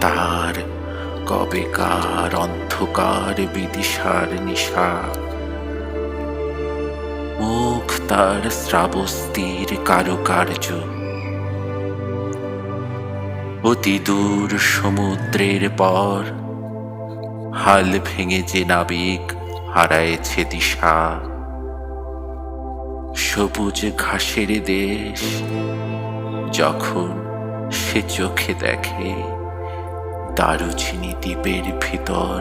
তার কবেকার অন্ধকার বিদিশার নিশা। মুখ তার শ্রাবস্তির কারুকার্য। অতি দূর সমুদ্রের পর হাল ভেঙে যে নাবিক হারায়েছে দিশা। সবুজ ঘাসের দেশ যখন সে চোখে দেখে দারুচিনি দ্বীপের ভিতর।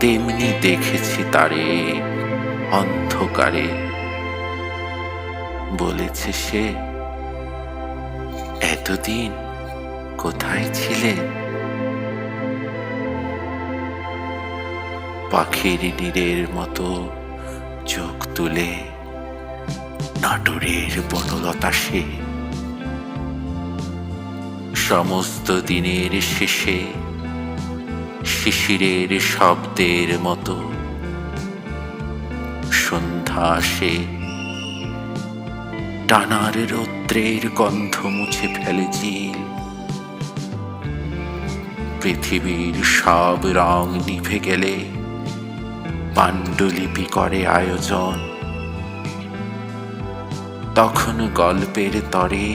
তেমনি দেখেছি তারে অন্ধকারে। বলেছে সে, এতদিন কোথায় ছিলেন পাখির নীরের মতো চোখ তুলে নাটোরের বনলতা সে সমস্ত দিনের শেষে শিশিরের শব্দের মতো সন্ধ্যা আসে। টানার রৌদ্রের গন্ধ মুছে ফেলে ঝিল। পৃথিবীর সব রং নিভে গেলে পাণ্ডুলিপি করে আয়োজন। তখন গল্পের তরে